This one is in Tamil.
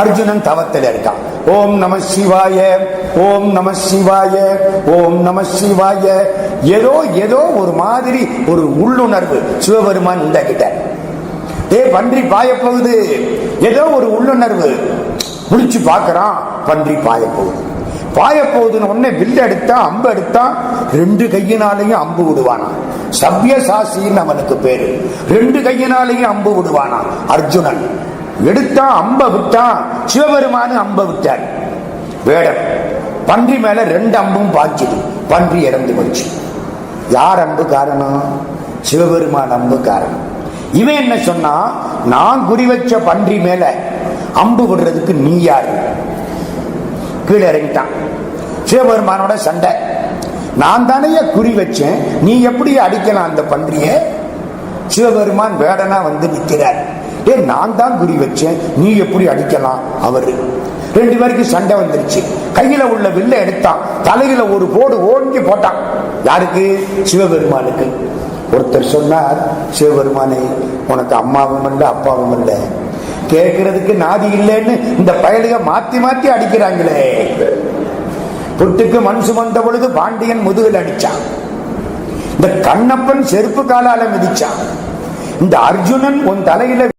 அர்ஜுனன் தவத்தில் இருக்கான். ஓம் நம சிவாய ஓம் நம சிவாய ஓம் நம சிவாய. ஏதோ ஏதோ ஒரு மாதிரி ஒரு உள்ளுணர்வு சிவபெருமான் இந்த கிட்ட ஏ பன்றி பாயப்போகுது ஏதோ ஒரு உள்ளுணர்வு முடிச்சு பார்க்கறான் பன்றி பாயப்போகுது பாயப்போகுதுன்னு உடனே வில்லு எடுத்தா அம்பு எடுத்தா ரெண்டு கையினாலையும் அம்பு விடுவானா? சவ்யசாசின்னு அவனுக்கு பேரு. ரெண்டு கையினாலையும் அம்பு விடுவானா? அர்ஜுனன். எடுத்தா அம்ப விட்டான் சிவபெருமானு அம்ப விட்டார். வேடம். பன்றி மேல ரெண்டு அம்பும் பாய்ச்சுது. பன்றி இறந்து போச்சு. யார் அம்பு காரணம்? சிவபெருமான் அம்பு காரணம். இவன் என்ன சொன்னா நான் குறி வச்ச பன்றி மேல அம்பு விடுறதுக்கு நீ யாரு? கீழே இறங்கிட்டான். சிவபெருமானோட சண்டை. நான் தானே குறி வச்சேன். நீ எப்படி அடிக்கலாம் அந்த பன்றிய? சிவபெருமான் வேடனா வந்து நிற்கிறார். ஏ நான் தான் குறி வச்சேன். நீ எப்படி அடிக்கலாம்? அவரு. ரெண்டு பேருக்கு சண்டை வந்துருச்சு. கையில உள்ள வில்ல எடுத்தான். தலையில ஒரு போடு ஓங்கி போட்டான். யாருக்கு? சிவபெருமானுக்கு. ஒருத்தர் சொன்னார் சிவபெருமானே உனக்கு அம்மாவும் இல்லை அப்பாவும் இல்லை கேட்கறதுக்கு நாதி இல்லைன்னு இந்த பயலுக மாத்தி மாத்தி அடிக்கிறாங்களே. புட்டுக்கு மண் சுமந்த பொழுது பாண்டியன் முதுகில் அடிச்சான். இந்த கண்ணப்பன் செருப்பு காலால மிதிச்சான். இந்த அர்ஜுனன் உன் தலையில